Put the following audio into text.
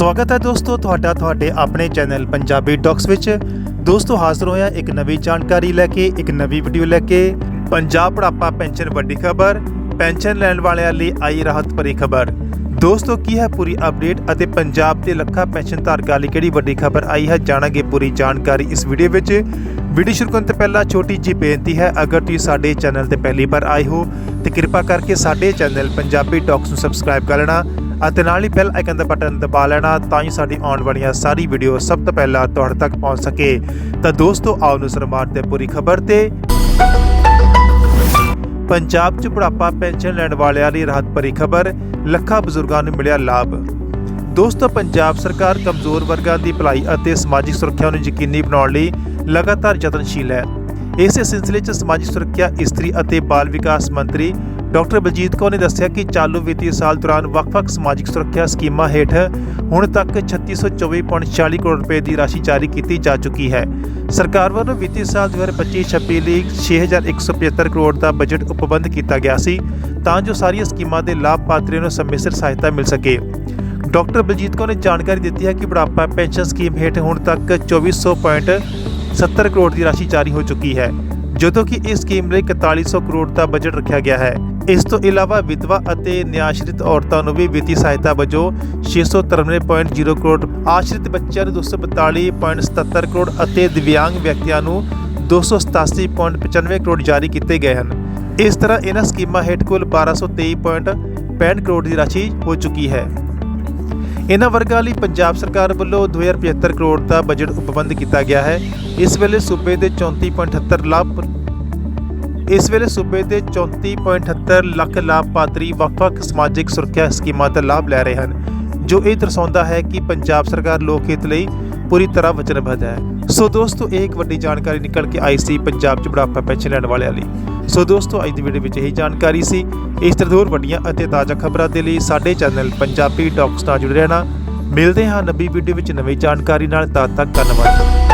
ਸਵਾਗਤ ਹੈ ਦੋਸਤੋ ਤੁਹਾਡਾ ਤੁਹਾਡੇ ਆਪਣੇ ਚੈਨਲ ਪੰਜਾਬੀ ਟਾਕਸ ਵਿੱਚ। ਦੋਸਤੋ ਹਾਜ਼ਰ ਹੋਇਆ ਇੱਕ ਨਵੀਂ ਜਾਣਕਾਰੀ ਲੈ ਕੇ, ਇੱਕ ਨਵੀਂ ਵੀਡੀਓ ਲੈ ਕੇ। ਪੰਜਾਬ ਬੁਢਾਪਾ ਪੈਨਸ਼ਨ ਵੱਡੀ ਖਬਰ, ਪੈਨਸ਼ਨ ਲੈਣ ਵਾਲਿਆਂ ਲਈ ਆਈ ਰਾਹਤ ਭਰੀ ਖਬਰ। ਦੋਸਤੋ ਕੀ ਹੈ ਪੂਰੀ ਅਪਡੇਟ ਅਤੇ ਪੰਜਾਬ ਦੇ ਲੱਖਾਂ ਪੈਨਸ਼ਨ ਧਾਰਕਾਂ ਲਈ ਕਿਹੜੀ ਵੱਡੀ ਖਬਰ ਆਈ ਹੈ ਜਾਣਾਂਗੇ ਪੂਰੀ ਜਾਣਕਾਰੀ ਇਸ ਵੀਡੀਓ ਵਿੱਚ। ਵੀਡੀਓ ਸ਼ੁਰੂ ਕਰਨ ਤੋਂ ਪਹਿਲਾਂ ਛੋਟੀ ਜਿਹੀ ਬੇਨਤੀ ਹੈ, ਅਗਰ ਤੁਸੀਂ ਸਾਡੇ ਚੈਨਲ ਤੇ ਪਹਿਲੀ ਵਾਰ ਆਏ ਹੋ, ਤੇ ਕਿਰਪਾ ਕਰਕੇ ਸਾਡੇ ਚੈਨਲ ਪੰਜਾਬੀ ਟਾਕਸ ਨੂੰ ਸਬਸਕ੍ਰਾਈਬ ਕਰ ਲੈਣਾ। ਅਤੇ ਨਾਲ ਹੀ ਬੈਲ ਆਈਕਨ ਦਾ ਬਟਨ ਦਬਾ ਲੈਣਾ ਤਾਂ ਹੀ ਸਾਡੀ ਆਉਣ ਵਾਲੀਆਂ ਸਾਰੀ ਵੀਡੀਓ ਸਭ ਤੋਂ ਪਹਿਲਾਂ ਤੁਹਾਡੇ ਤੱਕ ਪਹੁੰਚ ਸਕੇ। ਤਾਂ ਦੋਸਤੋ, ਆਓ ਨੂੰ ਸਰਮਾਰ ਪੂਰੀ ਖਬਰ ਤੇ। ਪੰਜਾਬ 'ਚ ਬੁਢਾਪਾ ਪੈਨਸ਼ਨ ਲੈਣ ਵਾਲਿਆਂ ਲਈ ਰਾਹਤ ਭਰੀ ਖਬਰ, ਲੱਖਾਂ ਬਜ਼ੁਰਗਾਂ ਨੂੰ ਮਿਲਿਆ ਲਾਭ। ਦੋਸਤੋ, ਪੰਜਾਬ ਸਰਕਾਰ ਕਮਜ਼ੋਰ ਵਰਗਾਂ ਦੀ ਭਲਾਈ ਅਤੇ ਸਮਾਜਿਕ ਸੁਰੱਖਿਆ ਨੂੰ ਯਕੀਨੀ ਬਣਾਉਣ ਲਈ ਲਗਾਤਾਰ ਯਤਨਸ਼ੀਲ ਹੈ। ਇਸੇ ਸਿਲਸਿਲੇ 'ਚ ਸਮਾਜਿਕ ਸੁਰੱਖਿਆ ਇਸਤਰੀ ਅਤੇ ਬਾਲ ਵਿਕਾਸ ਮੰਤਰੀ ਡਾਕਟਰ ਬਲਜੀਤ ਕੌਰ ਨੇ ਦੱਸਿਆ ਕਿ ਚਾਲੂ ਵਿੱਤੀ ਸਾਲ ਦੌਰਾਨ ਵੱਖ-ਵੱਖ ਸਮਾਜਿਕ ਸੁਰੱਖਿਆ ਸਕੀਮਾਂ ਹੇਠ ਹੁਣ ਤੱਕ 3624.40 ਕਰੋੜ ਰੁਪਏ ਦੀ ਰਾਸ਼ੀ ਜਾਰੀ ਕੀਤੀ ਜਾ ਚੁੱਕੀ ਹੈ। ਸਰਕਾਰ ਵੱਲੋਂ ਵਿੱਤੀ ਸਾਲ 2025-26 ਲਈ 6175 ਕਰੋੜ ਦਾ ਬਜਟ ਉਪਬੰਧ ਕੀਤਾ ਗਿਆ ਸੀ ਤਾਂ ਜੋ ਸਾਰੀਆਂ ਸਕੀਮਾਂ ਦੇ ਲਾਭਪਾਤਰੀਆਂ ਨੂੰ ਸਮੇਂ ਸਿਰ ਸਹਾਇਤਾ ਮਿਲ ਸਕੇ। ਡਾਕਟਰ ਬਲਜੀਤ ਕੌਰ ਨੇ ਜਾਣਕਾਰੀ ਦਿੱਤੀ ਹੈ ਕਿ ਬੁਢਾਪਾ ਪੈਨਸ਼ਨ ਸਕੀਮ ਹੇਠ ਹੁਣ ਤੱਕ 2400.70 ਕਰੋੜ ਦੀ ਰਾਸ਼ੀ ਜਾਰੀ ਹੋ ਚੁੱਕੀ ਹੈ, ਜਦੋਂ ਕਿ ਇਸ ਸਕੀਮ ਲਈ 4100 ਕਰੋੜ ਦਾ ਬਜਟ ਰੱਖਿਆ ਗਿਆ ਹੈ। ਇਸ ਤੋਂ ਇਲਾਵਾ ਵਿਧਵਾ ਅਤੇ ਨਿਆਸ਼ਰਿਤ ਔਰਤਾਂ ਨੂੰ ਵੀ ਵਿੱਤੀ ਸਹਾਇਤਾ ਵਜੋਂ 693.0 ਕਰੋੜ, ਆਸ਼ਰਿਤ ਬੱਚਿਆਂ ਨੂੰ 242.77 ਕਰੋੜ ਅਤੇ ਦਿਵਿਆਂਗ ਵਿਅਕਤੀਆਂ ਨੂੰ 287.95 ਕਰੋੜ ਜਾਰੀ ਕੀਤੇ ਗਏ ਹਨ। ਇਸ ਤਰ੍ਹਾਂ ਇਹਨਾਂ ਸਕੀਮਾਂ ਹੇਠ ਕੁੱਲ 1223.65 ਕਰੋੜ ਦੀ ਰਾਸ਼ੀ ਹੋ ਚੁੱਕੀ ਹੈ। ਇਹਨਾਂ ਵਰਗਾਂ ਲਈ ਪੰਜਾਬ ਸਰਕਾਰ ਵੱਲੋਂ 2075 ਕਰੋੜ ਦਾ ਬਜਟ ਉਪਬੰਧ ਕੀਤਾ ਗਿਆ ਹੈ। ਇਸ ਵੇਲੇ ਸੂਬੇ ਦੇ 34.78 ਲੱਖ ਇਸ ਵੇਲੇ ਸੂਬੇ ਦੇ 34.78 ਲੱਖ ਲਾਭਪਾਤਰੀ ਵੱਖ-ਵੱਖ ਸਮਾਜਿਕ ਸੁਰੱਖਿਆ ਸਕੀਮਾਂ ਦਾ ਲਾਭ ਲੈ ਰਹੇ ਹਨ, ਜੋ ਇਹ ਦਰਸਾਉਂਦਾ ਹੈ ਕਿ ਪੰਜਾਬ ਸਰਕਾਰ ਲੋਕ ਹਿੱਤ ਲਈ ਪੂਰੀ ਤਰ੍ਹਾਂ ਵਚਨਬੱਧ ਹੈ। ਸੋ ਦੋਸਤੋ, ਇਹ ਇੱਕ ਵੱਡੀ ਜਾਣਕਾਰੀ ਨਿਕਲ ਕੇ ਆਈ ਸੀ ਪੰਜਾਬ 'ਚ ਬੁਢਾਪਾ ਪੈਨਸ਼ਨ ਲੈਣ ਵਾਲਿਆਂ ਲਈ। ਸੋ ਦੋਸਤੋ, ਅੱਜ ਦੀ ਵੀਡੀਓ ਵਿੱਚ ਇਹੀ ਜਾਣਕਾਰੀ ਸੀ। ਇਸ ਤਰ੍ਹਾਂ ਹੋਰ ਵੱਡੀਆਂ ਅਤੇ ਤਾਜ਼ਾ ਖਬਰਾਂ ਦੇ ਲਈ ਸਾਡੇ ਚੈਨਲ ਪੰਜਾਬੀ ਟਾਕਸ ਨਾਲ ਜੁੜੇ ਰਹਿਣਾ। ਮਿਲਦੇ ਹਾਂ ਨਵੀਂ ਵੀਡੀਓ ਵਿੱਚ ਨਵੀਂ ਜਾਣਕਾਰੀ ਨਾਲ। ਤਦ ਤੱਕ ਧੰਨਵਾਦ।